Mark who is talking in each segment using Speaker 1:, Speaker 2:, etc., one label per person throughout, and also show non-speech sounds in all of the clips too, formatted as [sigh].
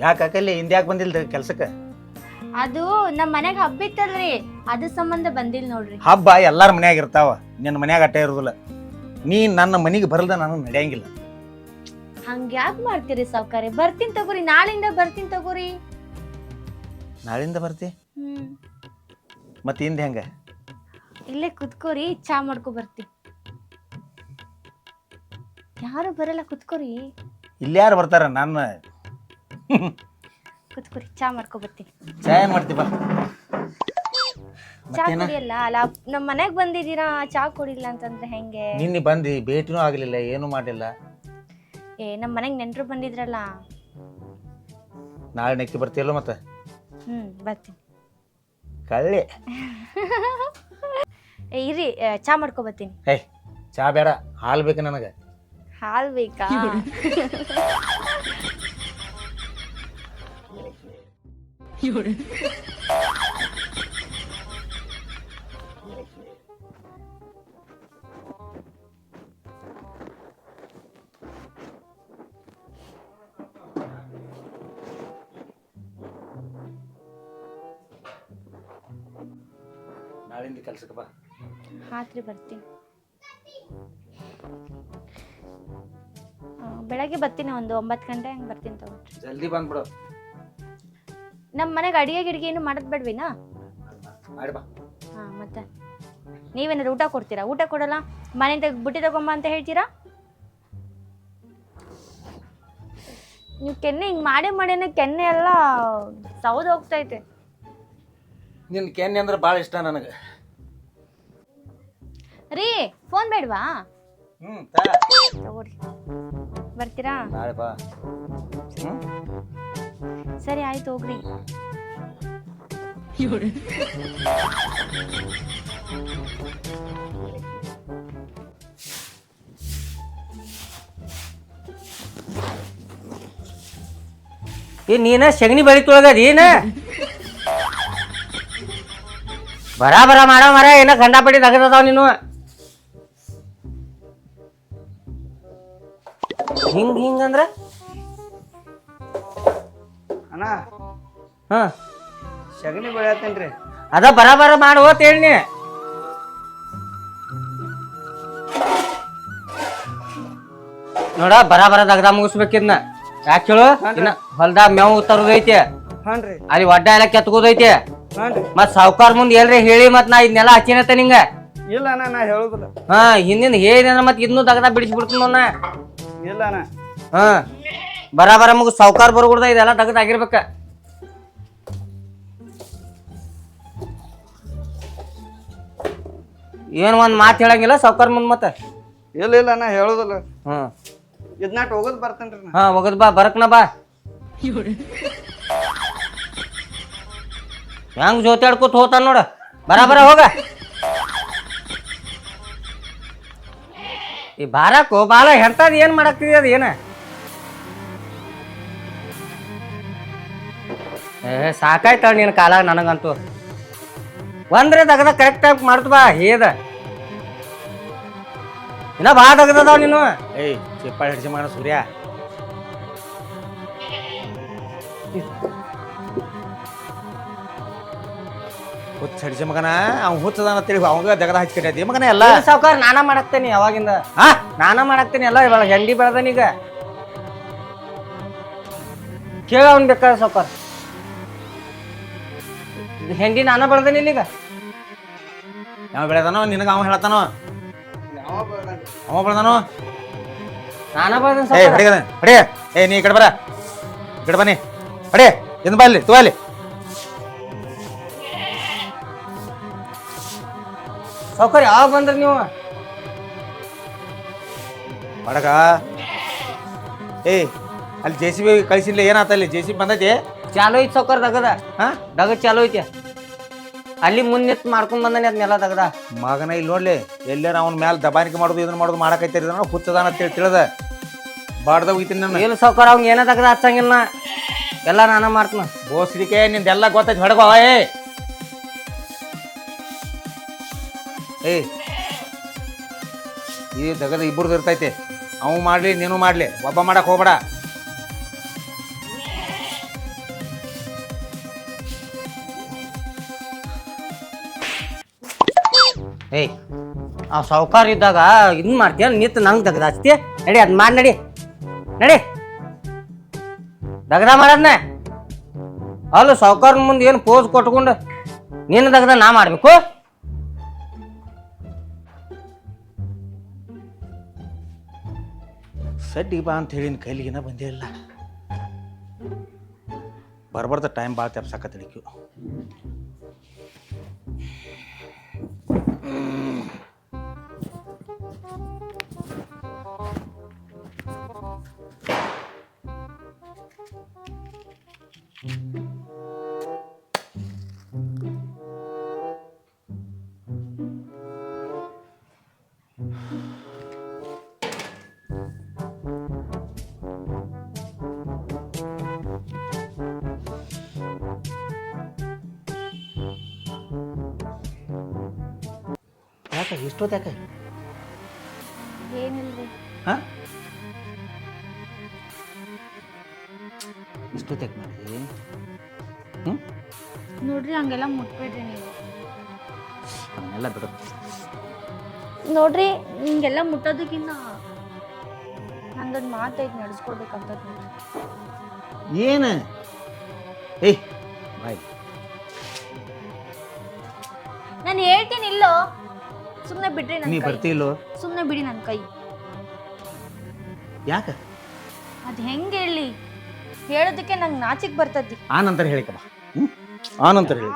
Speaker 1: ಯಾಕೆ ಅಕಲ್ಲಿ ಹಿಂದೆ ಯಾಕೆ ಬಂದಿಲ್ಲ ಕೆಲ್ಸಕ್ಕೆ?
Speaker 2: ಅದು ನಮ್ಮ ಮನೆಗೆ ಹಬ್ಬ ಇತ್ತಲ್ರಿ. ಅದ್ರ ಸಂಬಂಧ ಬಂದಿಲ್ಲ ನೋಡ್ರಿ.
Speaker 1: ಹಬ್ಬ ಎಲ್ಲಾರ ಮನ್ಯಾಗ ಇರ್ತಾವ. ನಿನ್ನ ಮನ್ಯಾಗ ಅಟ್ಟ ಇರೋದಿಲ್ಲ. ನೀ ನನ್ನ ಮನೆಗೆ ಬರಲ್ದ ನಾನು ನಡೆಯಂಗಿಲ್ಲ.
Speaker 2: ಹಂಗ ಯಾಕೆ ಮಾಡ್ತೀರಿ ಸಾವ್ಕಾರಿ? ಬರ್ತೀನಿ ತಗೋರಿ. ನಾಳಿಂದ ಬರ್ತೀನಿ ತಗೋರಿ.
Speaker 1: ನಾಳಿಂದ ಬರ್ತಿ?
Speaker 2: ಹ್ಮ್.
Speaker 1: ಮತ್ತೆ ಹಿಂದೆ ಹೆಂಗೆ?
Speaker 2: ಇಲ್ಲೇ ಕುತ್ಕೋರಿ ಚಾ ಮಾಡ್ಕೊ ಬರ್ತಿ ಯಾರು ಬರಲ್ಲ ಕುತ್ಕೋರಿ.
Speaker 1: ಇಲ್ಲಿ ಯಾರು ಬರ್ತಾರ? ನನ್ನ
Speaker 2: ಕುತ್ಕೋರಿ ಚಾ ಮಾಡ್ಕೊ ಬರ್ತೀನಿ
Speaker 1: ಚಾ ಏನ್ ಮಾಡ್ತಿ ಬಾ.
Speaker 2: ಚಾ
Speaker 1: ಮತ್ತೇನ?
Speaker 2: ಕುಡಿಯಲ್ಲ ಅಲ್ಲ ನಮ್ಮ ಮನೆಗ್ ಬಂದಿದ್ದೀರಾ ಚಾ ಕುಡಿಲ್ಲ ಅಂತಂದ್ರೆ ಹೆಂಗೆ?
Speaker 1: ನಿನ್ನೆ ಬಂದಿ ಭೇಟಿನೂ ಆಗಲಿಲ್ಲ ಏನೂ ಮಾಡಲಿಲ್ಲ?
Speaker 2: ಏ ನಮ್ಮ ಮನೆಗ್ ನೆಂಟ್ರು ಬಂದಿದ್ರಲ್ಲ.
Speaker 1: ನಾಳೆ ನೆಕ್ಕಿ ಬರ್ತೀಯಲ್ಲ ಮತ್ತೆ?
Speaker 2: ಹ್ಮ್ ಬರ್ತೀನಿ.
Speaker 1: ಕಳ್ಳಿ.
Speaker 2: ಏ ಇರಿ ಆ, ಚಾ ಮಾಡ್ಕೊ ಬರ್ತೀನಿ
Speaker 1: ಹೇ ಚಾ ಬೇಡ ಹಾಲು ಬೇಕು ನನಗೆ.
Speaker 2: ಹಾಲ್ ಬೇಕಾ? [laughs]
Speaker 1: ನಾಳಿಂದ ಕೆಲ್ಸಕ್ಕೆ ಬಾ.
Speaker 2: ಹಾತ್ರಿ ಬರ್ತೀನಿ. ಆ, ಬೆಳಗ್ಗೆ ಬರ್ತೀನಿ ಒಂದು ಒಂಬತ್ತು ಗಂಟೆ ಹಂಗೆ ಬರ್ತೀನಿ ತಗೋ.
Speaker 1: ಜಲ್ದಿ ಬಂದ್ಬಿಡು.
Speaker 2: ನಮ್ಮ ಮನೆಗೆ ಅಡಿಗೆ ಗಿಡಿಗೆ ಏನು ಮಾಡೋದು ಬೇಡ್ವಿನಾ?
Speaker 1: ಮಾಡಿ ಬಾ.
Speaker 2: ಹಾಂ ಮತ್ತೆ? ನೀವೇನಾದ್ರು ಊಟ ಕೊಡ್ತೀರಾ? ಊಟ ಕೊಡಲ್ಲ? ಮನೆಯಿಂದ ಬುಟ್ಟಿ ತಗೊಂಬ ಅಂತ ಹೇಳ್ತೀರಾ? ನೀವು ಕೆನ್ನೆ ಹಿಂಗೆ ಮಾಡಿ ಮಾಡಿನೇ ಕೆನ್ನೆ ಎಲ್ಲ ಸೌದ್ ಹೋಗ್ತೈತೆ
Speaker 1: ನಿನ್ನ ಕೆನ್ನೆ ಅಂದ್ರೆ ಭಾಳ ಇಷ್ಟ ನನಗೆ.
Speaker 2: ರೀ ಫೋನ್ ಬೇಡವಾ?
Speaker 1: ಹ್ಞೂ
Speaker 2: ತಗೋರಿ. ಬರ್ತೀರಾ?
Speaker 1: ನಾಳೆ ಬಾ. ಹ್ಞೂ
Speaker 2: ಸರಿ ಆಯ್ತು ಹೋಗ್ರಿ.
Speaker 3: ಏ ನೀನ ಸಗಣಿ ಬಳಿ ತೊಳಗದಿ ಏನ? ಬರ ಬರ ಮಾಡ ಮರ ಏನ ಗಂಡಾಪಟ್ಟಿ ತಗದಾವ ನೀನು? ಹಿಂಗ್ ಹಿಂಗ್ ಅಂದ್ರ?
Speaker 4: ಅಣ್ಣ.
Speaker 3: ಹ.
Speaker 4: ಸಗಣಿ ಬೆಳೆಯತ್ತೇನ್ರಿ?
Speaker 3: ಅದ ಬರಾಬರ ಮಾಡಿ ಹೋತೇಳಿ ಹೋತ್ ಹೇಳಿ ನೋಡ ಬರ ಬರ ದಗದ ಮುಗಿಸ್ಬೇಕಿದ್ನ ಯಾಕೆ ಹೇಳು? ಇನ್ನ ಹೊಲ್ದಾಗ ಮೇವು ತರೋದೈತಿ.
Speaker 4: ಹಾನ್ರಿ.
Speaker 3: ಅಲ್ಲಿ ಒಡ್ಡ ಎಲ್ಲ ಕೆತ್ಕೋದೈತಿ.
Speaker 4: ಹಾನ್ರಿ.
Speaker 3: ಮತ್ ಸಾವ್ಕಾರ ಮುಂದೆ ಎಲ್ರಿ ಹೇಳಿ ಮತ್ ನಾ ಇದನ್ನೆಲ್ಲ ಹಚ್ಚಿನತ್ತ ನಿಂಗ?
Speaker 4: ಇಲ್ಲ ಅಣ್ಣ ನಾ ಹೇಳುದಿಲ್ಲ.
Speaker 3: ಹಾ ಹಿಂದಿನ ಹೇಳಿದ ಮತ್ ಇದನ್ನು ದಗದ ಬಿಡಿಸ್ಬಿಡ್ತೀನಿ ನೋಡ್ನ
Speaker 4: ಇಲ್ಲ ಅಣ್ಣ.
Speaker 3: ಹಾ. ಬರ ಬರ ಮುಗ ಸಾವ್ಕಾರ ಬರ್ಬಿಡ್ದ ಇದೆಲ್ಲ ದಗದ ಆಗಿರ್ಬೇಕ. ಏನ್ ಒಂದ್ ಮಾತು ಹೇಳಂಗಿಲ್ಲ ಸಾವ್ಕಾರ ಮುಂದ್ ಮತ್ತೆ?
Speaker 4: ಇಲ್ಲ ಇಲ್ಲ ನಾ ಹೇಳುದಿಲ್ಲ.
Speaker 3: ಹ್ಮ್
Speaker 4: ಇದ್ನಾಟ್ ಹೋಗೋದು ಬರ್ತೇನ್ರಿ ನಾ.
Speaker 3: ಹಾ ಹೋಗದ್ ಬಾ ಬರಕ್ನ ಬಾ. ಹೆಂಗ್ ಜೋತಾಡ್ಕೊತ ಹೋತಾನ ನೋಡ. ಬರ ಬರ ಹೋಗ. ಈ ಬಾರಕ್ಕೋ ಬಾಲ ಹೆಂತದ್ ಏನ್ ಮಾಡಾಕ್ತಿದ್ಯ ಅದ ಏನ? ಏ ಸಾಕಾಯ್ತ ನಿನ್ನ ಕಾಲಾಗ ನನಗಂತೂ. ಒಂದ್ರೆ ತಗದ ಕರೆಕ್ಟ್ ಟೈಮ್ ಮಾಡ್ತು ಬಾ ಹೇದ. ಇನ್ನ ಬಾ ತಗದದಾವ ನೀನು.
Speaker 1: ಏಯ್ ಚಿಪ್ಪ ಹಿಡ್ಸಿ ಮಾಡ ಸೂರ್ಯ. ಹುಚ್ಚ ಹಿಡ್ಸಿ ಮಗನ ಅವ್ನು ಹುಚ್ಚದಾನ ತಿಳಿ ಅವಾಗ ದಗದ ಹಚ್ಕೊಂಡೈತಿ ಮಗನ ಎಲ್ಲ.
Speaker 3: ಸಾವುಕಾರ ನಾನ ಮಾಡಾಕ್ತೇನಿ ಅವಾಗಿಂದ.
Speaker 1: ಹಾ?
Speaker 3: ನಾನ ಮಾಡಾಕ್ತೇನಿ ಎಲ್ಲ ಇವಾಗ ಹೆಂಡಿ ಬೆಳೆದನೀಗ. ಕೇಳ ಅವ್ನು ಬೇಕಾದ್ರೆ ಸಾವ್ಕಾರ. ಹೆಂಡಿ ನಾನು ಬೆಳ್ದನಿ ಇಲ್ಲಿಗ?
Speaker 1: ಯಾವ ಬೆಳೆದಾನೋ? ನಿನಗೆ ಅವ ಹೇಳ್ತಾನೋ? ಅವ ಬೆಳೆದಾನೋ?
Speaker 3: ನಾನು
Speaker 1: ಏಯ್
Speaker 3: ಸಾವ್ಕಾರ
Speaker 1: ಹೊಡಿಗದ ಏ ನೀ ಈ ಕಡೆ ಬರ. ಈ ಕಡೆ ಬನ್ನಿ. ಹೊಡಿ. ಇಂದ ಬಾ ಇಲ್ಲಿ ತಗೋ ಅಲ್ಲಿ.
Speaker 3: ಸೌಕರ್ಯ ಯಾವಾಗ ಬಂದ್ರಿ ನೀವು?
Speaker 1: ಬಡಗ ಏಯ್ ಅಲ್ಲಿ ಜೆ ಸಿ ಬಿ ಕಳಿಸಿಲ್ಲ ಏನಾತ ಅಲ್ಲಿ? ಜೆ ಸಿ ಬಿ ಬಂದೈತಿ?
Speaker 3: ಚಾಲೋ ಐತಿ ಸೌಕರ್ ದಗದ.
Speaker 1: ಹಾ?
Speaker 3: ದಗದ್ ಚಾಲೋ ಐತಿ. ಅಲ್ಲಿ ಮುಂದೆ ನಿಂತ್ ಮಾಡ್ಕೊಂಡ್ ಬಂದಾನೆ ಅದ್ ನೆಲ ದಗದ.
Speaker 1: ಮಗನ ಇಲ್ಲಿ ನೋಡ್ಲಿ ಎಲ್ಲಾರ ಅವ್ನ ಮ್ಯಾಲ ದಬಾನಿಕೆ ಮಾಡೋದು ಇದನ್ನ ಮಾಡೋದು ಮಾಡಕೈತಿರಿ ಇದನ್ನ ಹುಚ್ಚದಾನ ಅಂತೇಳಿ ತಿಳಿದ. ಬಾಡ್ದ ಹೋಗ್ತೀನಿ
Speaker 3: ಸೌಕರ್ ಅವ್ನ್ ಏನ ದಗದ ಹಚ್ಚಂಗಿಲ್ಲ ನಾ. ಎಲ್ಲ ನಾನ ಮಾಡ್ತನ.
Speaker 1: ಬೋಸ್ರಿಕೆ ನಿಂದೆಲ್ಲ ಗೊತ್ತೈತಿ ಹೊಡಗೋ ಏ ಏಯ್. ಈ ದಗದ ಇಬ್ಬರದು ಇರ್ತೈತಿ. ಅವು ಮಾಡ್ಲಿ ನೀನು ಮಾಡ್ಲಿ ಒಬ್ಬ ಮಾಡಕ್ ಹೋಗ್ಬೇಡ.
Speaker 3: ಆ ಸಾವುಕಾರ ಇದ್ದಾಗ ಇನ್ ಮಾಡ್ತೀಯ? ನಿತ್ ನಂಗೆ ದಗದ ಹಚ್ತಿ. ನಡಿ, ಅದ್ ಮಾಡಿ, ನಡಿ. ನಡಿ. ದಗದ ಮಾಡದ್ನ ಅಲ್ಲ ಸಾವುಕಾರ ಮುಂದೆ ಏನು ಪೋಸ್ ಕೊಟ್ಕೊಂಡು ನಿನ್ನ ದಗದ ನಾ ಮಾಡ್ಬೇಕು?
Speaker 1: ಸಡ್ಡಿ ಬಾ ಅಂತ ಹೇಳಿ ಕೈಲಿಗಿನ ಬಂದೇ ಇಲ್ಲ. ಬರ್ಬಾರ್ದ ಟೈಮ್ ಭಾಳ ತೆಪ್ಸಾಕತ್ತಡಿಕ್ಕು ಯಾಕೆ
Speaker 2: ಏನಿಲ್ರಿ.
Speaker 1: ಹಾಂ? ಇಷ್ಟೊತ್ತು ಯಾಕೆ ಹ್ಞೂ
Speaker 2: ನೋಡ್ರಿ ಹಂಗೆಲ್ಲ ಮುಟ್ಬೇಡ್ರಿ ನೀವು.
Speaker 1: ಅದನ್ನೆಲ್ಲ ಬಿಡು.
Speaker 2: ನೋಡ್ರಿ ಹಿಂಗೆಲ್ಲ ಮುಟ್ಟೋದಕ್ಕಿಂತ ನಂದೊಂದು ಮಾತೈತೆ ನಡೆಸ್ಕೊಡ್ಬೇಕಂತ
Speaker 1: ಏನು? ಏಯ್ ಬಾಯ್.
Speaker 2: ನಾನು ಹೇಳ್ತೀನಿ ಇಲ್ಲೋ. ಸುಮ್ಮನೆ ಬಿಡ್ರಿ
Speaker 1: ನೀ
Speaker 2: ನನ್ನ ಕೈ.
Speaker 1: ಬರ್ತಿಲ್ಲೋ
Speaker 2: ಸುಮ್ಮನೆ ಬಿಡಿ ನನ್ನ ಕೈ.
Speaker 1: ಯಾಕೆ?
Speaker 2: ಅದು ಹೆಂಗೆ ಹೇಳಿ? ಹೇಳೋದಕ್ಕೆ ನಂಗೆ ನಾಚಿಕ್ ಬರ್ತತಿ
Speaker 1: ಆ ನಂತರ ಹೇಳಿಕಮ್ಮ ಆನಂತರ ಆ ನಂತರ ಹೇಳಿ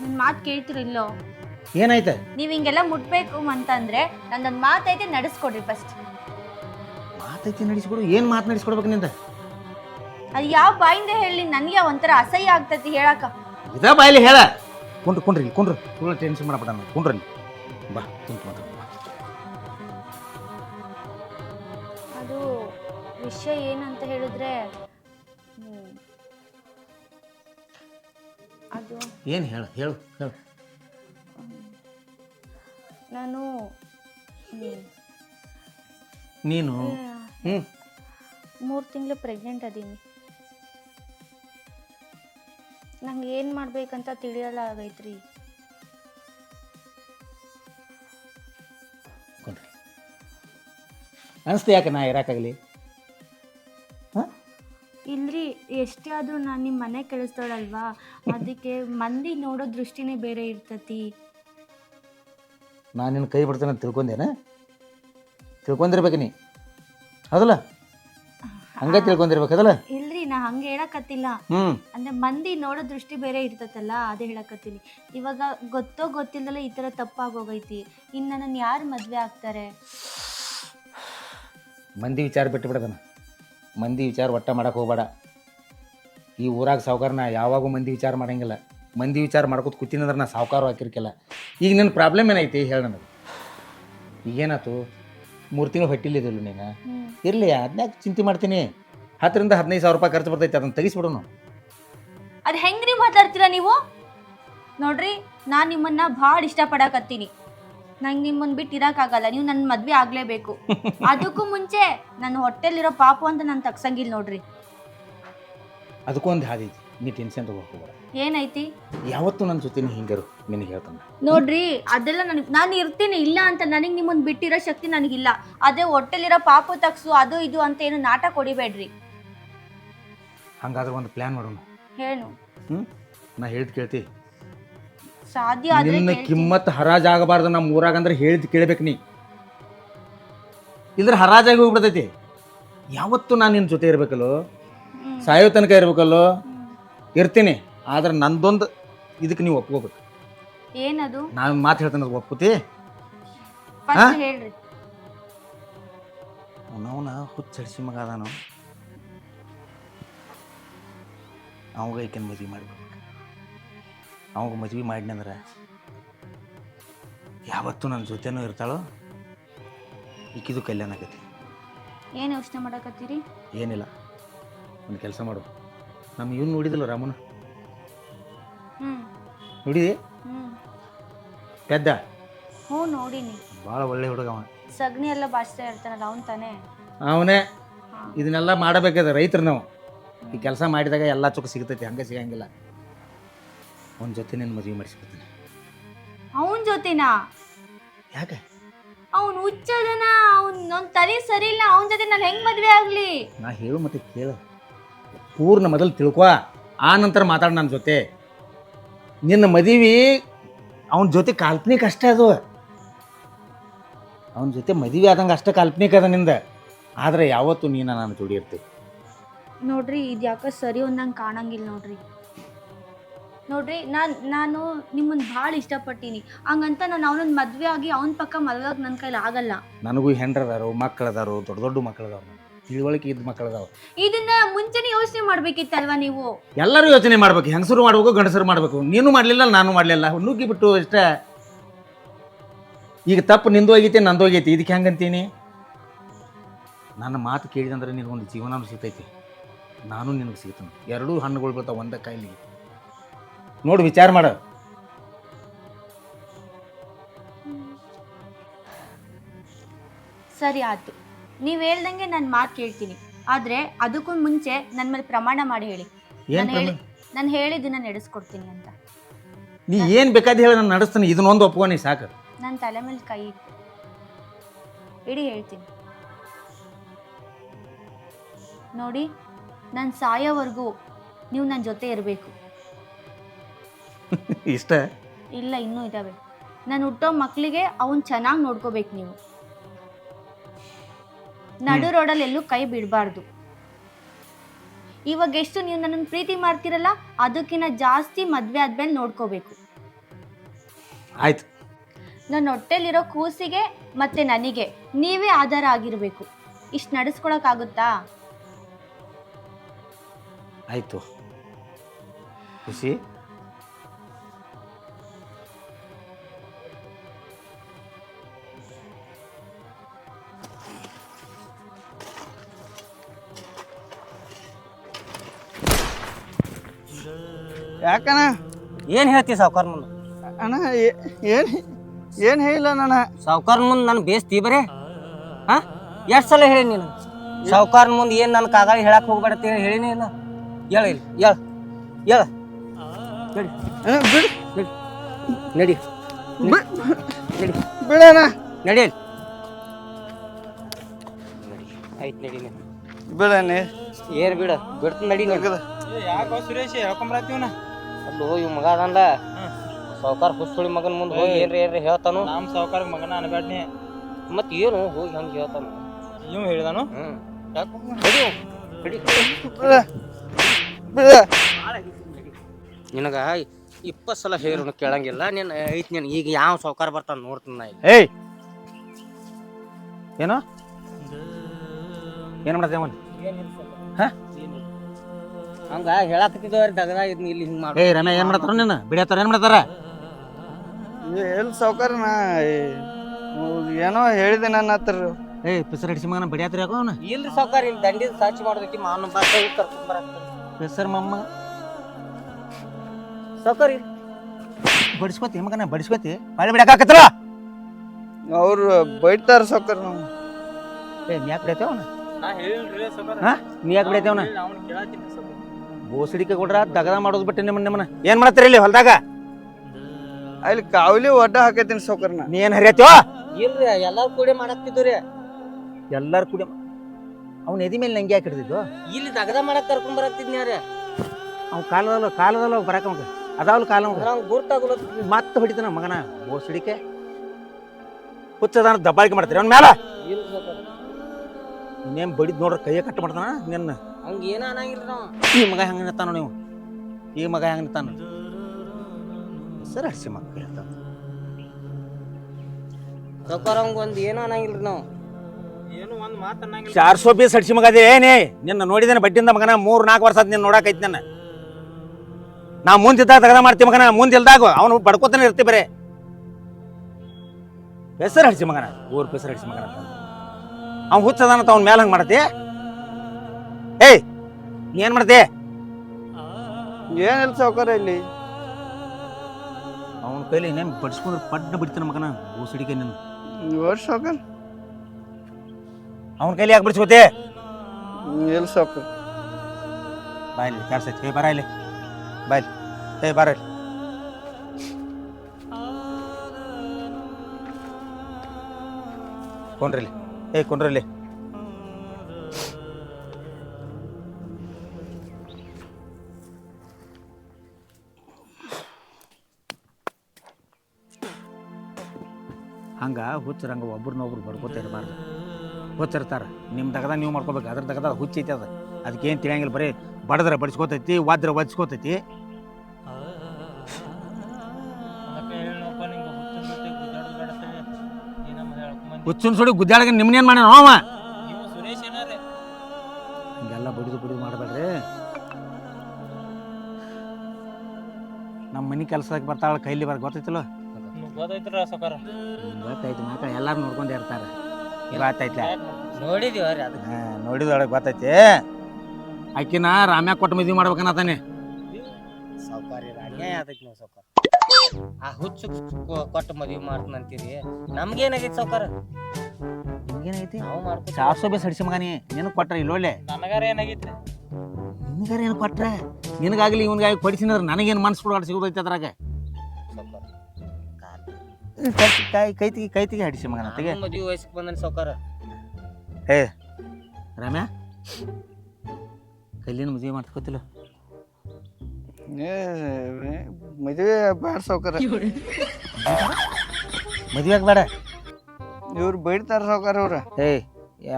Speaker 2: ನನ್ನ ಮಾತು ಕೇಳ್ತಿರಿಲ್ಲೋ
Speaker 1: ಏನಾಯ್ತು?
Speaker 2: ನೀವು ಹಿಂಗೆಲ್ಲ ಮುಟ್ಬೇಕು ಅಂತಂದ್ರೆ ನಂದೊಂದು ಮಾತೈತೆ ನಡೆಸ್ಕೊಡ್ರಿ ಫಸ್ಟ್
Speaker 1: ಮಾತೈತಿ ನಡೆಸ್ಕೊಡು. ಏನು ಮಾತು ನಡೆಸ್ಕೊಡ್ಬೇಕು ನಿಂದ?
Speaker 2: ಅದು ಯಾವ ಬಾಯಿಂದ ಹೇಳಿ ನನಗೆ ಒಂಥರ ಅಸಹ್ಯ ಆಗ್ತೈತಿ ಹೇಳಕ್ಕ.
Speaker 1: ಇದ ಬಾಯಲ್ಲಿ ಹೇಳ. ಕುಂಡ್ರು ಕುಂಡ್ರಿ ಇಲ್ಲಿ ಕುಂಡ್ರು. ಟೆನ್ಷನ್ ಮಾಡಬೇಡ ಕುಂಡ್ರಿ ಇಲ್ಲಿ. ಬಾ ಕುಂತು ಮಾತಾಡು ಬಾ.
Speaker 2: ಅದು ವಿಷಯ ಏನಂತ ಹೇಳಿದ್ರೆ ಹ್ಮ್, ಅದು
Speaker 1: ಏನು ಹೇಳು ಹೇಳು ಹೇಳು.
Speaker 2: ನಾನು ಹ್ಮ್,
Speaker 1: ನೀನು? ಹ್ಞೂ
Speaker 2: ಮೂರು ತಿಂಗಳು ಪ್ರೆಗ್ನೆಂಟ್ ಅದೀನಿ. ನಂಗೆ ಏನು ಮಾಡ್ಬೇಕಂತ ತಿಳಿಯಲ್ಲ ಆಗೈತ್ರಿ
Speaker 1: ಅನಿಸ್ತು ಯಾಕೆ ನಾ ಇರೋಕ್ಕಾಗಲಿ
Speaker 2: ಇಲ್ರಿ ಎಷ್ಟೇ ಆದರೂ ನಾನು ನಿಮ್ಮ ಮನೆ ಕೆಲಸದವಳಲ್ವಾ ಅದಕ್ಕೆ ಮಂದಿ ನೋಡೋ ದೃಷ್ಟಿನೇ ಬೇರೆ ಇರ್ತತಿ.
Speaker 1: ನಾನು ನಿನ್ನ ಕೈ ಬಿಡ್ತೇನೆ ಅಂತ ತಿಳ್ಕೊಂಡೇನ? ತಿಳ್ಕೊಂಡಿರ್ಬೇಕು ನೀ. ಹೌದಲ್ಲ? ಹಂಗೆ ತಿಳ್ಕೊಂಡಿರ್ಬೇಕು ಹೌದಲ್ಲ?
Speaker 2: ಇಲ್ರಿ ನಾ ಹಂಗೆ ಹೇಳಕತ್ತಿಲ್ಲ.
Speaker 1: ಹ್ಞೂ
Speaker 2: ಅಂದ್ರೆ ಮಂದಿ ನೋಡೋ ದೃಷ್ಟಿ ಬೇರೆ ಇರ್ತತಲ್ಲ ಅದೇ ಹೇಳಕತ್ತೀನಿ. ಇವಾಗ ಗೊತ್ತೋ ಗೊತ್ತಿಲ್ಲದಲ್ಲ ಈ ಥರ ತಪ್ಪಾಗೋಗೈತಿ. ಇನ್ನು ನನ್ನ ಯಾರು ಮದುವೆ ಆಗ್ತಾರೆ?
Speaker 1: ಮಂದಿ ವಿಚಾರ ಬಿಟ್ಟು ಬಿಡದನ ಮಂದಿ ವಿಚಾರ ಒಟ್ಟ ಮಾಡಕ್ಕೆ ಹೋಗ್ಬೇಡ. ಈ ಊರಾಗ ಸಾವುಕಾರನ ಯಾವಾಗೂ ಮಂದಿ ವಿಚಾರ ಮಾಡಂಗಿಲ್ಲ. ಮಂದಿ ವಿಚಾರ ಮಾಡ್ಕೊತ ಕೂತಿನಂದ್ರೆ ನಾ ಸಾವುಕಾರ ಹಾಕಿರ್ಕಿಲ್ಲ. ಈಗ ನಿನ್ನ ಪ್ರಾಬ್ಲಮ್ ಏನೈತಿ ಹೇಳ ನನಗೆ. ಈಗೇನಾಯ್ತು ಮೂರು ತಿಂಗಳು ಹೊಟ್ಟಿಲಿದ್ದಿಲ್ಲ ನೀನು. ಇರಲಿ ಅದನ್ಯಾಕೆ ಚಿಂತೆ ಮಾಡ್ತೀನಿ. ಹತ್ತರಿಂದ ಹದಿನೈದು ಸಾವಿರ ರೂಪಾಯಿ ಖರ್ಚು ಬರ್ತೈತೆ ಅದನ್ನು ತೆಗಿಸ್ಬಿಡೋನು
Speaker 2: ಅದು ಹೆಂಗ್ರಿ ಮಾತಾಡ್ತೀರಾ ನೀವು? ನೋಡ್ರಿ ನಾನು ನಿಮ್ಮನ್ನ ಭಾಳ ಇಷ್ಟಪಡಕತ್ತೀನಿ. ನಂಗೆ ನಿಮ್ಮನ್ನು ಬಿಟ್ಟು ಇರೋಕ್ಕಾಗಲ್ಲ ನೀವು ನನ್ನ ಮದುವೆ ಆಗಲೇಬೇಕು. ಅದಕ್ಕೂ ಮುಂಚೆ ನನ್ನ ಹೊಟ್ಟೆಲಿರೋ ಪಾಪು ಅಂತ ನಾನು ತಗ್ಸಂಗಿಲ್ಲ ನೋಡ್ರಿ.
Speaker 1: ಅದಕ್ಕೂ ಒಂದು ಹಾದಿ ಐತಿ ನೀ ಟೆನ್ಷನ್ ತಗೋಬೇಡ
Speaker 2: ಏನೈತಿ?
Speaker 1: ಯಾವತ್ತೂ ನನ್ನ ಜೊತೆ ಹಿಂಗರು ನಿನಗೆ ಹೇಳ್ತಾನೆ.
Speaker 2: ನೋಡ್ರಿ ಅದೆಲ್ಲ ನನಗೆ ನಾನು ಇರ್ತೀನಿ ಇಲ್ಲ ಅಂತ ನನಗೆ ನಿಮ್ಮನ್ನ ಬಿಟ್ಟಿರೋ ಶಕ್ತಿ ನನಗಿಲ್ಲ. ಅದೇ ಹೊಟ್ಟೆಲಿರೋ ಪಾಪು ತಗ್ಸು ಅದು ಇದು ಅಂತ ಏನು ನಾಟಕ ಕೊಡಿಬೇಡ್ರಿ
Speaker 1: ಹಂಗಾದ್ರೆ ಒಂದು ಪ್ಲ್ಯಾನ್ ಮಾಡೋಣ.
Speaker 2: ಹೇಳು.
Speaker 1: ಹ್ಞೂ ನಾ ಹೇಳ್ದು ಕೇಳ್ತಿ.
Speaker 2: ಸಾಧ್ಯ ಆದ್ರೆ
Speaker 1: ನಿನ್ನ
Speaker 2: ಕೇಳ್ತೀನಿ.
Speaker 1: ಕಿಮ್ಮತ್ ಹರಾಜಾಗಬಾರ್ದು ನಮ್ಮ ಊರಾಗ ಅಂದ್ರೆ ಹೇಳಿದ್ ಕೇಳ್ಬೇಕು ನೀ. ಇಲ್ದ್ರ ಹರಾಜಾಗಿ ಹೋಗ್ಬಿಡ್ತೈತಿ. ಯಾವತ್ತು ನಾನು ನಿನ್ನ ಜೊತೆ ಇರ್ಬೇಕಲ್ಲೋ. ಸಾಯೋ ತನಕ ಇರ್ಬೇಕಲ್ಲೋ? ಇರ್ತೀನಿ ಆದ್ರೆ ನಂದೊಂದು ಇದಕ್ಕೆ ನೀವು ಒಪ್ಕೋಬೇಕು.
Speaker 2: ಏನದು?
Speaker 1: ನಾನು ಮಾತು ಹೇಳ್ತಾನೆ ಅದು ಒಪ್ಕೋತಿ
Speaker 2: ಫಸ್ಟ್ ಹೇಳ್ರಿ.
Speaker 1: ಅವನವನ ಹುಚ್ಚಡಿಸಿ ಮಗ ಅದಾನು ಅವಾಗ ಈಕಿನ ಮದ್ವೆ ಮಾಡ್ಬೇಕು. ಅವಾಗ ಮದ್ವೆ ಮಾಡಿನಂದ್ರೆ ಯಾವತ್ತೂ ನನ್ನ ಜೊತೆನೂ ಇರ್ತಾಳೋ ಇಕ್ಕಿದು ಕಲ್ಯಾಣ ಆಗೈತಿ.
Speaker 2: ಏನು ಯೋಚನೆ ಮಾಡಕತ್ತೀರಿ?
Speaker 1: ಏನಿಲ್ಲ ಒಂದು ಕೆಲಸ ಮಾಡು. ನಮ್ಮ ಇವ್ನು ನೋಡಿದಿಲ್ಲ ರಾಮನ?
Speaker 2: ಹ್ಞೂ
Speaker 1: ನೋಡಿದಿ?
Speaker 2: ಹ್ಮ್.
Speaker 1: ಪೆದ್ದ?
Speaker 2: ಹ್ಞೂ ನೋಡಿನಿ.
Speaker 1: ಭಾಳ ಒಳ್ಳೆ ಹುಡುಗ ಅವ.
Speaker 2: ಸಗಣಿ ಎಲ್ಲ ಬಾಚ್ತಾ ಇರ್ತಾನಲ್ಲ ಅವನು ತಾನೇ?
Speaker 1: ಅವನೇ. ಇದನ್ನೆಲ್ಲ ಮಾಡಬೇಕಾದ್ರೆ ರೈತರು ನಾವು. ಈ ಕೆಲಸ ಮಾಡಿದಾಗ ಎಲ್ಲ ಚುಕ್ಕ ಸಿಗ್ತೈತಿ ಹಂಗೆ ಸಿಗಂಗಿಲ್ಲ. ಅವನ ಜೊತೆ ನಿನ್ನ ಮದುವೆ ಮಾಡಿಸ್ಬಿಡ್ತೀನಿ
Speaker 2: ಅವನ ಜೊತೆನಾ?
Speaker 1: ಯಾಕೆ?
Speaker 2: ಅವನ್ ಹುಚ್ಚದನ ಅವ್ನ್ ನನ್ನ ತಲೆ ಸರಿ ಇಲ್ಲ ಅವನ ಜೊತೆ ನಾನು ಹೆಂಗ್ ಮದ್ವೆ ಆಗ್ಲಿ?
Speaker 1: ನಾ ಹೇಳು ಮತ್ತೆ ಕೇಳು. ಪೂರ್ಣ ಮೊದಲು ತಿಳ್ಕೊ ಆ ನಂತರ ಮಾತಾಡ ನನ್ನ ಜೊತೆ. ನಿನ್ನ ಮದುವೆ ಅವನ ಜೊತೆ ಕಾಲ್ಪನಿಕ ಅಷ್ಟೇ ಅದು. ಅವನ ಜೊತೆ ಮದುವೆ ಆದಂಗೆ ಅಷ್ಟೇ ಕಾಲ್ಪನಿಕ ಅದ ನಿಂದ. ಆದ್ರೆ ಯಾವತ್ತು ನೀನು ನಾನು ಜೋಡಿ ಇರ್ತೀವಿ.
Speaker 2: ನೋಡ್ರಿ ಇದು ಯಾಕೆ ಸರಿ ಒಂದಂಗೆ ಕಾಣಂಗಿಲ್ಲ ನೋಡ್ರಿ. ನೋಡ್ರಿ ನಾನು ನಾನು ನಿಮ್ಮನ್ನ ಭಾಳ ಇಷ್ಟಪಟ್ಟೀನಿ. ಹಂಗಂತ ನಾನು ಅವನನ್ನ ಮದ್ವೆ ಆಗಿ ಅವನ ಪಕ್ಕ ಮಲ್ವಾಗ ನನ್ನ ಕೈಲಿ ಆಗಲ್ಲ.
Speaker 1: ನನಗೂ ಹೆಂಡ್ರದಾರು ಮಕ್ಕಳದಾರು ದೊಡ್ಡ ದೊಡ್ಡ ಮಕ್ಕಳದಾರು. ತಿಳುವಳಿಕೆ ಇದ್ದ ಮಕ್ಕಳದಾವ
Speaker 2: ಇದನ್ನ ಮುಂಚೆನೆ ಯೋಚನೆ ಮಾಡ್ಬೇಕಿತ್ತಲ್ವಾ ನೀವು?
Speaker 1: ಎಲ್ಲರೂ ಯೋಚನೆ ಮಾಡ್ಬೇಕು. ಹೆಂಗಸರು ಮಾಡ್ಬೇಕು ಗಂಡಸರು ಮಾಡ್ಬೇಕು. ನೀನು ಮಾಡಲಿಲ್ಲ ನಾನು ಮಾಡಲಿಲ್ಲ. ನುಗ್ಗಿ ಬಿಟ್ಟು ಇಷ್ಟೇ ಈಗ ತಪ್ಪು ನಿಂದು ಹೋಗೈತಿ ನಂದು ಹೋಗೈತಿ. ಇದಕ್ಕೆ ಹೆಂಗಂತೀನಿ? ನನ್ನ ಮಾತು ಕೇಳಿದಂದ್ರೆ ನಿನಗೊಂದು ಜೀವನ ಸಿಗ್ತೈತಿ. ನಾನು ನಿನಗೆ ಸಿಗ್ತೀನಿ. ಎರಡೂ ಹಣ್ಣುಗಳು ಬರ್ತಾವೆ ಒಂದೇ ಕಾಯಿಲಿಗೆ ನೋಡಿ ವಿಚಾರ ಮಾಡ.
Speaker 2: ಸರಿ ಆಯ್ತು. ನೀವು ಹೇಳ್ದಂಗೆ ನಾನು ಮಾತು ಕೇಳ್ತೀನಿ. ಆದರೆ ಅದಕ್ಕೂ ಮುಂಚೆ ನನ್ನ ಮೇಲೆ ಪ್ರಮಾಣ ಮಾಡಿ ಹೇಳಿ.
Speaker 1: ಏನು
Speaker 2: ನಾನು ಹೇಳಿ ನಾನು ಹೇಳಿದ್ದನ್ನ ನಡೆಸ್ಕೊಡ್ತೀನಿ ಅಂತ.
Speaker 1: ನೀ ಏನು ಬೇಕಾದ ಹೇಳಿ ನಾನು ನಡೆಸ್ತೀನಿ. ಇದನ್ನೊಂದು ಒಪ್ಕೊಂಡು ಸಾಕು.
Speaker 2: ನನ್ನ ತಲೆ ಮೇಲೆ ಕೈ ಇಟ್ಟು. ಇಡೀ ಹೇಳ್ತೀನಿ. ನೋಡಿ ನಾನು ಸಾಯೋವರೆಗೂ ನೀವು ನನ್ನ ಜೊತೆ ಇರಬೇಕು. [laughs]
Speaker 1: ಇಷ್ಟ?
Speaker 2: ಇಲ್ಲ ಇನ್ನೂ ಇದ್ದಾವೆ ನಾನು ಹುಟ್ಟೋ ಮಕ್ಕಳಿಗೆ ಅವನ್ ಚೆನ್ನಾಗಿ ನೋಡ್ಕೋಬೇಕು ನೀವು. ನಡು ರೋಡಲ್ಲಿ ಎಲ್ಲೂ ಕೈ ಬಿಡಬಾರ್ದು. ಇವಾಗ ಎಷ್ಟು ನೀವು ನನ್ನನ್ನು ಪ್ರೀತಿ ಮಾಡ್ತೀರಲ್ಲ ಅದಕ್ಕಿಂತ ಜಾಸ್ತಿ ಮದುವೆ ಆದ್ಮೇಲೆ ನೋಡ್ಕೋಬೇಕು.
Speaker 1: ಆಯ್ತು.
Speaker 2: ನನ್ನ ಹೊಟ್ಟೆಲಿರೋ ಕೂಸಿಗೆ ಮತ್ತೆ ನನಗೆ ನೀವೇ ಆಧಾರ ಆಗಿರಬೇಕು. ಇಷ್ಟು ನಡೆಸ್ಕೊಳಕ್ಕಾಗುತ್ತಾ
Speaker 1: ಆಯಿತು. ಖುಷಿ?
Speaker 4: ಯಾಕಣ್ಣ?
Speaker 3: ಏನು ಹೇಳ್ತಿ ಸಾವ್ಕಾರ ಮುಂದೆ?
Speaker 4: ಅಣ್ಣ ಏನು ಏನ್ ಹೇಳಿಲ್ಲ ನಾನು
Speaker 3: ಸಾವುಕಾರ ಮುಂದೆ ನಾನು ಬೇಸ್ತಿ ಬರೇ? ಹಾ? ಎಷ್ಟು ಸಲ ಹೇಳಿ ನೀನು? ಸಾವ್ಕಾರ ಮುಂದೆ ಏನು ನನ್ನ ಕಾಗ ಹೇಳಕ್ ಹೋಗ್ಬೇಡ ಅಂತ ಹೇಳಿ ಹೇಳಿನೇ ಇಲ್ಲ? ಹೇಳಿ ಇಲ್ಲಿ ಹೇಳ ಹೇಳ. ನಡಿ. ನಡಿ.
Speaker 4: ಬಿಡ್
Speaker 3: ನಡಿ ಆಯ್ತು ನಡಿ ಏನ್ ಬಿಡ ಬಿಡ್ತ ನಡಿ.
Speaker 5: ಯಾಕೋ ಸುರೇಶ್ ಹೇಳ್ಕೊಂಬರತ್ತೀವನ
Speaker 3: ಅಲ್ಲೋ ಇವ್ ಮಗ ಅದಂದ ಸಾವುಕಾರ ಕುಸ್ತುಳಿ ಮಗನ ಮುಂದೆ ಹೋಗಿ ಏನ್ರಿ ಏನ್ರಿ ಹೇಳ್ತಾನು.
Speaker 5: ನಮ್ಮ ಸಾವುಕಾರ ಮಗನ ಅನ್ಬೇಡ್ನಿ.
Speaker 3: ಮತ್ತೆ ಏನು ಹೋಗಿ ಹಂಗೆ ಹೇಳ್ತಾನು.
Speaker 5: ಇವ್ ಹೇಳಿದಾನು?
Speaker 3: ನಿನಗ ಇಪ್ಪತ್ತು ಸಲ ಹೇಳಿರು ಕೇಳಂಗಿಲ್ಲ. ನಿನ್ ಐತ್ ನೀನು ಈಗ ಯಾವ ಸಾವುಕಾರ ಬರ್ತಾನ ನೋಡ್ತೀನಿ ನಾ ಈಗ.
Speaker 1: ಏಯ್! ಏನು? ಏನು ಮಾಡ್ತೇವನ್ ಅವನು?
Speaker 3: ಹಂಗ ಹೇಳತ್ತಿದ್ದವ್ರಿ ದಗದ ಇದ್ನ ಇಲ್ಲಿ ಹಿಂಗ್ ಮಾಡಿ.
Speaker 1: ಏ ರಮ್ಯಾ ಏನು ಮಾಡ್ತಾರ ನೀನು? ಬಿಡ್ಯಾತಾರ ಏನು ಮಾಡ್ತಾರ?
Speaker 4: ಎಲ್ಲಿ ಸಾವ್ಕಾರ ನಾ? ಏ, ಅವ್ರು ಏನೋ ಹೇಳಿದೆ ನನ್ನ ಹತ್ರ.
Speaker 1: ಏಯ್ ಪಿಸರ್ ಹಿಡಿಸಿ ಮಗನ ಬಿಡ್ಯಾತ್ರಿ ಯಾಕೋ ಅವನು?
Speaker 3: ಇಲ್ರಿ ಸಾವ್ಕಾರ ಇಲ್ಲಿ ದಂಡಿದ ಸಾಚ್ ಮಾಡೋದಕ್ಕೆ ಮಾವನ ಕರ್ಕೊಂಡ್ ಬರಕ್ಕೆ
Speaker 1: ಪಿಸರ್ ಮಮ್ಮ.
Speaker 3: ಸಾವ್ಕಾರ ಇಲ್ಲಿ.
Speaker 1: ಬಡಿಸ್ಕೋತಿ ಮಗನ ಬಡಿಸ್ಕೋತಿ? ಬಾಳೆ ಬಿಡಾಕತ್ತಲ್ಲ
Speaker 4: ಅವ್ರು ಬೈತಾರ ಸಾವ್ಕಾರ ನಾವು
Speaker 1: ಏ ನೀ ಯಾಕೆ ಬಿಡತ್ತೇವ ಅವನ?
Speaker 5: ನಾ ಹೇಳಿಲ್ರಿ ಸಾವುಕಾರ.
Speaker 1: ಹಾ? ನೀ ಯಾಕೆ ಬಿಡತ್ತೇವನ
Speaker 5: ಅವ್ನು ಕೇಳತ್ತೀನಿ ಸಾವುಕಾರ.
Speaker 1: ಬೋಸಡಿಕೆ ಕೊಡ್ರ ದಗದ ಮಾಡೋದು ಬಿಟ್ಟೆ ನಿಮ್ಮ ನಿಮ್ಮನ್ನ. ಏನು ಮಾಡತ್ತೀರಿ ಇಲ್ಲಿ ಹೊಲ್ದಾಗ?
Speaker 4: ಅಲ್ಲಿ ಕಾವಲಿ ಒಡ್ಡ ಹಾಕೈತೀನಿ ಸೌಕರ್ನ. ನಾ
Speaker 1: ಏನು ಹರಿಯತ್ಯೋ?
Speaker 3: ಇಲ್ರಿ ಎಲ್ಲಾರು ಕೂಡಿ ಮಾಡಕ್ತಿದ್ರಿ
Speaker 1: ಎಲ್ಲಾರು ಕೂಡಿ ಅವ್ನ ಎದಿ ಮೇಲೆ ನಂಗೆ ಯಾಕೆ ಹಿಡಿದಿದ್ದು?
Speaker 3: ಇಲ್ಲಿ ದಗದ ಮಾಡಕ್ ಕರ್ಕೊಂಡ್ ಬರತ್ತಿದ್ನ್ಯಾರ
Speaker 1: ಅವ್ನ ಕಾಲದಲ್ಲ ಕಾಲದಲ್ಲ ಬರಕ ಅವಂಗ ಅದಾವಲ್ಲ ಕಾಲ ಅವಂಗ
Speaker 3: ನಂಗೆ ಗುರ್ತಾಗುಲ್ಲ
Speaker 1: ಮತ್ತೆ ಹೊಡಿತಾನ ಮಗನ ಬೋಸಡಿಕೆ ಹುಚ್ಚದಾನ ದಬ್ಬಾಳಿಕೆ ಮಾಡ್ತೀರಿ ಅವ್ನ ಮ್ಯಾಲ?
Speaker 3: ಇನ್ನೇನ್
Speaker 1: ಇನ್ನೇನು ಬಡಿದ್ ನೋಡ್ರ ಕೈಯ ಕಟ್ ಮಾಡ್ತಾನ ನಿನ್ನ.
Speaker 3: ಹಂಗ ಏನ ಅನ್ನಂಗಿಲ್ರಿ ನಾವು.
Speaker 1: ಈ ಮಗ ಹೆಂಗೆ ನಿಂತಾನೋ ನೀವು? ಈ ಮಗ ಹೆಂಗೆ ನಿಂತಾನ ಸರ್ ಹಡ್ಸಿ ಮಕ್ಕ ಹೇಳ್ತಾನ
Speaker 3: ಸಾವ್ಕಾರ ಹಂಗ ಒಂದ್ ಏನು ಅನ್ನಂಗಿಲ್ರಿ ನಾವು.
Speaker 5: ಏನು ಒಂದು ಮಾತು ಅನ್ನಂಗಿಲ್ಲ
Speaker 1: ಚಾರ್ ಸೋ ಬೀಸ್ ಹಡ್ಸಿ ಮಗ ಅದೇ ಏನೇ ನಿನ್ನ ನೋಡಿದೇನೆ ಬಡ್ಡಿಂದ ಮಗನ ಮೂರು ನಾಲ್ಕು ವರ್ಷ ನಿನ್ನ ನೋಡಕೈತಿ ನನ್ನ. ನಾ ಮುಂದಿದ್ದಾಗ ತಗದ ಮಾಡ್ತಿ ಮಗನ ಮುಂದಿಲ್ದಾಗ ಅವನು ಬಡ್ಕೋತಾನೆ ಇರ್ತಿ ಬರೇ. ಹೆಸರು ಹಡ್ಸಿ ಮಗನ ಊರ್ ಹೆಸರು ಹಡ್ಸಿ ಮಗನ ಅವ್ನು ಹುಚ್ಚದಾನಂತ ಅವ್ನ ಮೇಲೆ ಹಂಗೆ ಮಾಡತಿ ಏಯ್ ನೀ ಏನ್ ಮಾಡ್ದೆ
Speaker 4: ಏನಿಲ್ಲ ಸಾವ್ಕಾರ ಇಲ್ಲಿ.
Speaker 1: ಅವನ ಕೈಲಿ ಇನ್ನೇನು ಬಡ್ಸ್ಕೊಂಡ್ರೆ ಪಡ್ಡ ಬಿಡ್ತಾನೆ ಮಗನ ಊಸಿಡಿಕೆ ನಿನ್ನ
Speaker 4: ಸಾವ್ಕಾರ.
Speaker 1: ಅವನ ಕೈಲಿ ಯಾಕೆ ಬಿಡ್ಸ್ಕೋತೆ?
Speaker 4: ಎಲ್ಲಿ ಸಾವ್ಕಾರ.
Speaker 1: ಬಾಯ್ಲಿ ಕಾರ್ಸೈತಿ ಏ ಬರ ಇಲ್ಲಿ. ಬಾಯ್ಲಿ ಏ ಬರ ಇಲ್ಲಿ. ಕೊಂಡ್ರಲ್ಲಿ ಏ ಕೊಂಡ್ರಲ್ಲಿ ಹಂಗೆ ಹುಚ್ಚರಂಗ ಒಬ್ರನ್ನ ಒಬ್ರು ಬಡ್ಕೋತ ಇರಬಾರ್ದು. ಹುಚ್ಚಿರ್ತಾರೆ ನಿಮ್ಮ ದಗದ ನೀವು ಮಾಡ್ಕೋಬೇಕು. ಅದ್ರ ದಗದ ಹುಚ್ಚೈತೆ ಅದು. ಅದಕ್ಕೇನು ತಿಳಿಯಂಗಿಲ್ಲ ಬರೀ ಬಡದ್ರೆ ಬಡಿಸ್ಕೋತೈತಿ ವಾದ್ರೆ ವಜ್ಸ್ಕೋತೈತಿ
Speaker 5: ಹುಚ್ಚನ್
Speaker 1: ಸುಡಿ ಗುದ್ದಾಡಗ ನಿಮ್ನೇನು ಮಾಡ್ಯಾನ ಅವ? ಹಿಂಗೆಲ್ಲ ಬಡಿದು ಬಡಿದು ಮಾಡಬೇಡ್ರಿ. ನಮ್ಮ ಮನೆ ಕೆಲಸಕ್ಕೆ ಬರ್ತಾಳೆ ಕೈಲಿ ಬರ ಗೊತ್ತೈತಿಲ್ಲ?
Speaker 5: ಗೊತ್ತೈತ್ರ ಸೌಕಾರ
Speaker 1: ಗೊತ್ತಾಯ್ತು ಮಕ್ಕಳ ಎಲ್ಲಾರು ನೋಡ್ಕೊಂಡೇ ಇರ್ತಾರೆ. ಗೊತ್ತೈತಿ
Speaker 3: ನೋಡಿದೀವ್ರಿ ಅದಕ್ಕೆ.
Speaker 1: ಹಾಂ ನೋಡಿದೊಳಗೆ ಗೊತ್ತೈತಿ ಆಕಿನ ರಾಮ್ಯಾಗ ಕೊಟ್ಟು ಮದ್ವೆ ಮಾಡ್ಬೇಕನ್ನತಾನೆ
Speaker 3: ಸಾವ್ಕಾರ ಅನ್ಯಾಯ ನೀವು ಸಾವ್ಕಾರ ಆ ಹುಚ್ಚು ಕೊಟ್ಟು ಮದುವೆ ಮಾಡ್ತಾನಂತೀರಿ ನಮ್ಗೇನಾಗೈತಿ ಸೌಕಾರ
Speaker 1: ನಿಮ್ಗೇನಾಗೈತಿ?
Speaker 3: ನಾವು ಮಾಡ್ಕೊ
Speaker 1: ಚಾರ್ಸೋ ಬೇಸ್ ಹಡಿಸಿ ಮಗನಿ ನಿನಗೆ ಕೊಟ್ರೆ ಇಲ್ಲೊಳ್ಳೆ
Speaker 5: ನನಗಾರ ಏನಾಗೈತ್ರಿ?
Speaker 1: ನಿನಗಾರ ಏನು ಕೊಟ್ರೆ? ನಿನಗಾಗಲಿ ಇವನಿಗಾಗಿ ಕೊಡಿಸಿನಂದ್ರೆ ನನಗೇನು ಮನಸ್ಸು ಕೂಡ ಸಿಗೋದೈತೆ ಅದ್ರಾಗ? ಕೈ ಕೈತಿಗೆ ಕೈತಿಗೆ ಹಡಿಸಿ ಮಗನ ತೆಗೆ.
Speaker 3: ಮದುವೆ ವಯಸ್ಸಿಗೆ ಬಂದನ ಸೌಕಾರ ಏ
Speaker 1: ರಮ್ಯಾ? ಕಲ್ಲಿನ ಮದುವೆ ಮಾಡ್ಕೋತಿಲ್ಲ
Speaker 4: ಏ ಮದುವೆ ಬೇಡ ಸಾವ್ಕಾರ.
Speaker 1: ಮದುವೆ ಬೇಡ
Speaker 4: ಇವ್ರು ಬೈಡ್ತಾರ ಸೌಕಾರ ಅವ್ರ.
Speaker 1: ಏಯ್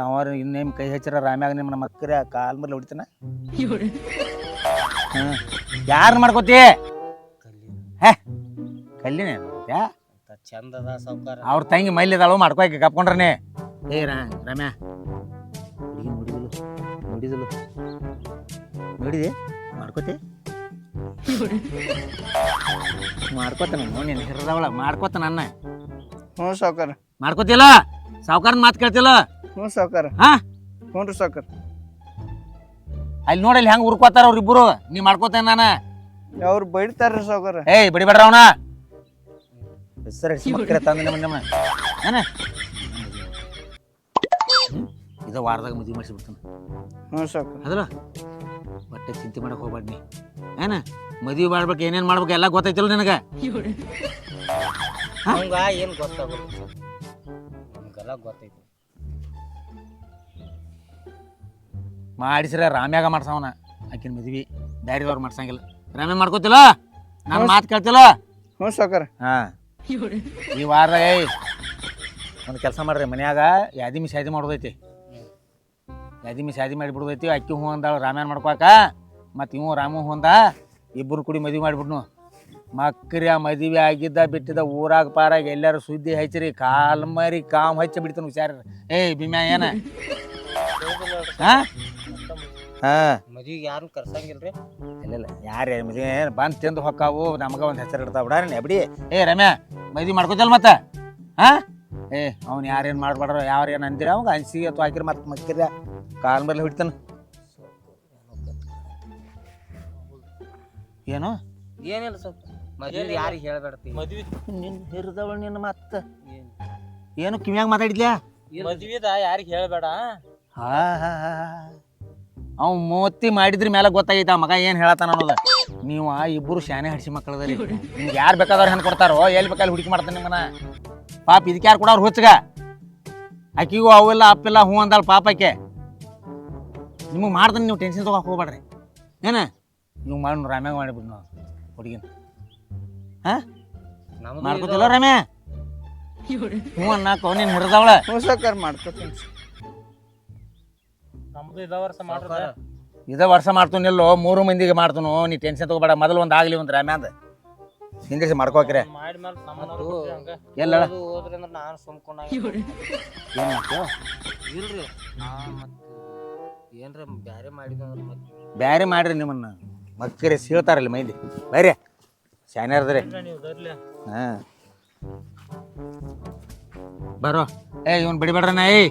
Speaker 1: ಅವ್ರ ಇನ್ನೇಮ್ ಕೈ ಹಚ್ಚಿರ ರಾಮ್ಯಾಗ ನಿಮ್ಮ ಮಕ್ಕರ ಕಾಲ್ ಮೇಲೆ ಹೊಡಿತಾನ? ಹ್ಮ್. ಯಾರು ಮಾಡ್ಕೋತಿ? ಹೇ ಕಲ್ಲಿನ ಯಾ
Speaker 3: ಚಂದ ಅದ ಸಾವ್ಕಾರ
Speaker 1: ಅವ್ರ ತಂಗಿ ಮೈಲಿದಾಳು ಮಾಡ್ಕೋಕೆ ಕಪ್ಕೊಂಡ್ರನೆ ಏ ರಾ ರಮ್ಯಾ. ಹುಡುಗಿ ನೋಡಿದಲು ನೋಡಿದಲು ನೋಡಿದೆ? ಮಾಡ್ಕೋತೆ? ಮಾಡ್ಕೋತ ನಾನು ನೀನು ಹಿರಿದವಳ? ಮಾಡ್ಕೋತ ನನ್ನ.
Speaker 4: ಹ್ಞೂ ಸಾವ್ಕಾರ.
Speaker 1: ಮಾಡ್ಕೋತಿಲ್ಲ? ಸಾವ್ಕಾರನ ಮಾತು ಕೇಳ್ತಿಲ್ಲ?
Speaker 4: ಹ್ಞೂ ಸಾವ್ಕಾರ.
Speaker 1: ಹಾ?
Speaker 4: ಹ್ಞೂ ರೀ ಸಾವ್ಕಾರ.
Speaker 1: ಅಲ್ಲಿ ನೋಡಲ್ಲಿ ಹೆಂಗ್ ಉರ್ಕೋತಾರ ಅವ್ರಿಬ್ರು? ನೀ ಮಾಡ್ಕೋತೇನೆ ನಾನು?
Speaker 4: ಅವ್ರು ಬೈಡ್ತಾರ್ರಿ ಸಾವುಕಾರ.
Speaker 1: ಏಯ್ ಬಿಡಿಬೇಡ್ರ ಅವನ. ಹೆಸರು ಮಕ್ಕಳ ತಂದು ನಮ್ಮ ನಮ್ಮ. ಏನ? ಇದ ವಾರದಾಗ ಮದುವೆ ಮಾಡಿಸ್ಬಿಡ್ತಾನೆ
Speaker 4: ಹ್ಞೂ
Speaker 1: ಅದಲ್ಲ ಒಟ್ಟೆ ಚಿಂತೆ ಮಾಡಕ್ ಹೋಗ್ಬೇಡ ನೀ. ಏನ? ಮದುವೆ ಮಾಡ್ಬೇಕು ಏನೇನ್ ಮಾಡ್ಬೇಕು ಎಲ್ಲ ಗೊತ್ತೈತಿಲ್ಲ ನಿನಗ?
Speaker 3: ಅವಂಗ ಏನ್ ಗೊತ್ತಾಗುತ್ತೆ ನಮ್ಗೆಲ್ಲ ಗೊತ್ತೈತಿ.
Speaker 1: ಮಾಡಿಸ್ರ ರಾಮ್ಯಾಗ ಮಾಡ್ಸವನ. ಆಕಿನ ಮದ್ವಿ ಬ್ಯಾರಿದವ್ರು ಮಾಡ್ಸಂಗಿಲ್ಲ. ರಾಮ್ಯಾಗ ಮಾಡ್ಕೋತಿಲ್ಲ? ನಾನು ಮಾತು ಕೇಳ್ತಿಲ್ಲ?
Speaker 4: ಹ್ಞೂ ಸಾಕರ್
Speaker 1: ಹಾ. ಈ ವಾರ ಏಯ್ ಒಂದು ಕೆಲಸ ಮಾಡ್ರಿ ಮನ್ಯಾಗ ಯಾದಿ ಮಿಸ್ ಯಾದಿ ಮಾಡೋದೈತಿ. ಯಾದಿ ಮಿಸ್ ಯಾದಿ ಮಾಡಿ ಬಿಡೋದೈತಿ ಅಕ್ಕಿ ಹೂ ಅಂದಾಳು ರಾಮಾಯಣ ಮಾಡ್ಕೊಕ ಮತ್ತು ಇವು ರಾಮು ಹೂ ಅಂದ ಇಬ್ಬರು ಕುಡಿ ಮದುವೆ ಮಾಡಿಬಿಡ್ನು ಮಕ್ಕರಿ ಆ ಮದುವೆ ಆಗಿದ್ದ ಬಿಟ್ಟಿದ್ದ ಊರಾಗ ಪಾರಾಗ ಎಲ್ಲಾರು ಸುದ್ದಿ ಹಚ್ಚಿರಿ ಕಾಲ್ ಮರಿ ಕಾಮ್ ಹಚ್ಚಿ ಬಿಡ್ತಾನೆ ಹುಷಾರ ಏಯ್ ಭೀಮ್ಯಾ ಏನ? ಹಾ ಹಾ.
Speaker 3: ಯಾರು ಯಾರನ್ನ ಕರ್ಸಂಗಿಲ್ರಿ?
Speaker 1: ಇಲ್ಲ ಇಲ್ಲ. ಯಾರು ಮದುವೆ? ಬಂದು ತಿಂದು ಹೊಕ್ಕಾವು. ನಮ್ಗೆ ಒಂದು ಹೆಸರು ಇಡ್ತಾವ. ಬಿಡ ಬಿಡಿ. ಏ ರಮ್ಯಾ ಮದುವೆ ಮಾಡ್ಕೋತಲ್ ಮತ್ತೆ? ಹಾ? ಏ ಅವ್ನು ಯಾರೇನು ಮಾಡ್ಬೇಡ್ರ ಯಾರು ಏನು ಅಂದಿರ ಅವಾಗ ಅನ್ಸಿ ಅಥವಾ ಹಾಕಿರ ಮತ್ತೆ ಮಕ್ಕಿರ ಕಾಲ್ ಮೇಲೆ ಹಿಡ್ತಾನ. ಏನು?
Speaker 3: ಏನಿಲ್ಲ ಸ್ವಲ್ಪ ಮದ್ವೆ ಯಾರಿಗೆ ಹೇಳ್ಬೇಡ್ತಿ?
Speaker 5: ಮದ್ವಿ
Speaker 1: ನಿನ್ನ ಹಿರಿದವಳು ನಿನ್ನ ಮತ್ತೆ. ಏನು? ಕಿವಿಯಾಗ ಮಾತಾಡಿದ್ಯಾ?
Speaker 5: ಮದ್ವಿದ ಯಾರಿಗೆ ಹೇಳಬೇಡ.
Speaker 1: ಹಾ ಹಾ ಹಾ. ಅವ್ ಮೂವತ್ತಿ ಮಾಡಿದ್ರ ಮೇಲೆ ಗೊತ್ತಾಗೈತ ಆ ಮಗ ಏನು ಹೇಳತ್ತಾನ ಅನ್ನೋದು. ನೀವು ಆ ಇಬ್ಬರು ಶಾನೆ ಹಡಿಸಿ ಮಕ್ಕಳದರಿ. ನಿಮ್ಗೆ ಯಾರು ಬೇಕಾದವ್ರು ಹೆಣ್ಣು ಕೊಡ್ತಾರೋ ಎಲ್ಲಿ ಬೇಕಾದ್ರೆ ಹುಡುಕಿ ಮಾಡ್ತಾನೆ ನಿಮ್ಮನ ಪಾಪ ಇದಕ್ಕೆ ಯಾರು ಕೊಡೋರು ಹುಚ್ಚಗ ಆಕಿಗೂ ಅವೆಲ್ಲ ಅಪ್ಪಿಲ್ಲ ಹ್ಞೂ ಅಂದಾಳ ಪಾಪಕ್ಕೆ ಆಕೆ. ನಿಮಗೆ ಮಾಡ್ತಾನೆ ನೀವು ಟೆನ್ಷನ್ ತೊಗೊಳಕ್ ಹೋಗ್ಬೇಡ್ರಿ. ಏನ? ನೀವು ಮಾಡಿ ರಾಮ್ಯಾಗ ಮಾಡಿಬಿಡ್ ನಾವು ಹುಡುಗಿನ.
Speaker 3: ನಮ್ದು
Speaker 1: ಮಾಡ್ಕೋತಿಲ್ಲ ರಾಮ್ಯಾ? ಹ್ಞೂ ಅನ್ನಾಕ ನೀನು
Speaker 4: ಹಿಡ್ದವಳ. ಮಾಡ್ಕೊತೀನಿ.
Speaker 5: ನಮ್ದು ಇದ ವರ್ಷ ಮಾಡ್ತೀನಿ
Speaker 3: ಎಲ್ಲೋ
Speaker 1: ಇದ ವರ್ಷ ಮಾಡ್ತೀನಿಲ್ಲೋ ಮೂರು ಮಂದಿಗೆ ಮಾಡ್ತೀನು. ನೀ ಟೆನ್ಷನ್ ತಗೋಬೇಡ ಮೊದಲು ಒಂದು ಆಗಲಿ ಒಂದು ರಾಮ್ಯಾಂದ ಹಿಂಗೆ ಮಾಡ್ಕೋಕ್ರೆ.
Speaker 5: ಮಾಡಿ ಮೇಲೆ ನಮ್ಮನ್ನ
Speaker 3: ಅದು-
Speaker 5: ಕೊಟ್ರಿ ಹಂಗ.
Speaker 1: ಎಲ್ಲ?
Speaker 3: ಓದು ಹೋದ್ರಿ ಅಂದ್ರೆ ನಾನು ಸುಮ್ಕೊಂಡ
Speaker 1: ಏನು
Speaker 3: ಇಲ್ರಿ. ನಾ ಮತ್ತೆ ಏನ್ರ ಬ್ಯಾರೆ ಮಾಡಿದ್ವಿ ಮತ್ತೆ.
Speaker 1: ಬ್ಯಾರೆ ಮಾಡ್ರಿ ನಿಮ್ಮನ್ನ. ಮಕ್ಕರೆ ಸೀಳ್ತಾರಲ್ಲ ಮೈಲಿ. ಬೈರಿ ಶಾನ್ಯಾರದ್ರಿ
Speaker 5: ನೀವು ಬರ್ಲಿ.
Speaker 1: ಹಾಂ. ಬರೋ. ಏ ಇವನ್ ಬಿಡಿಬೇಡ್ರಣ್ಣ ಏಯ್.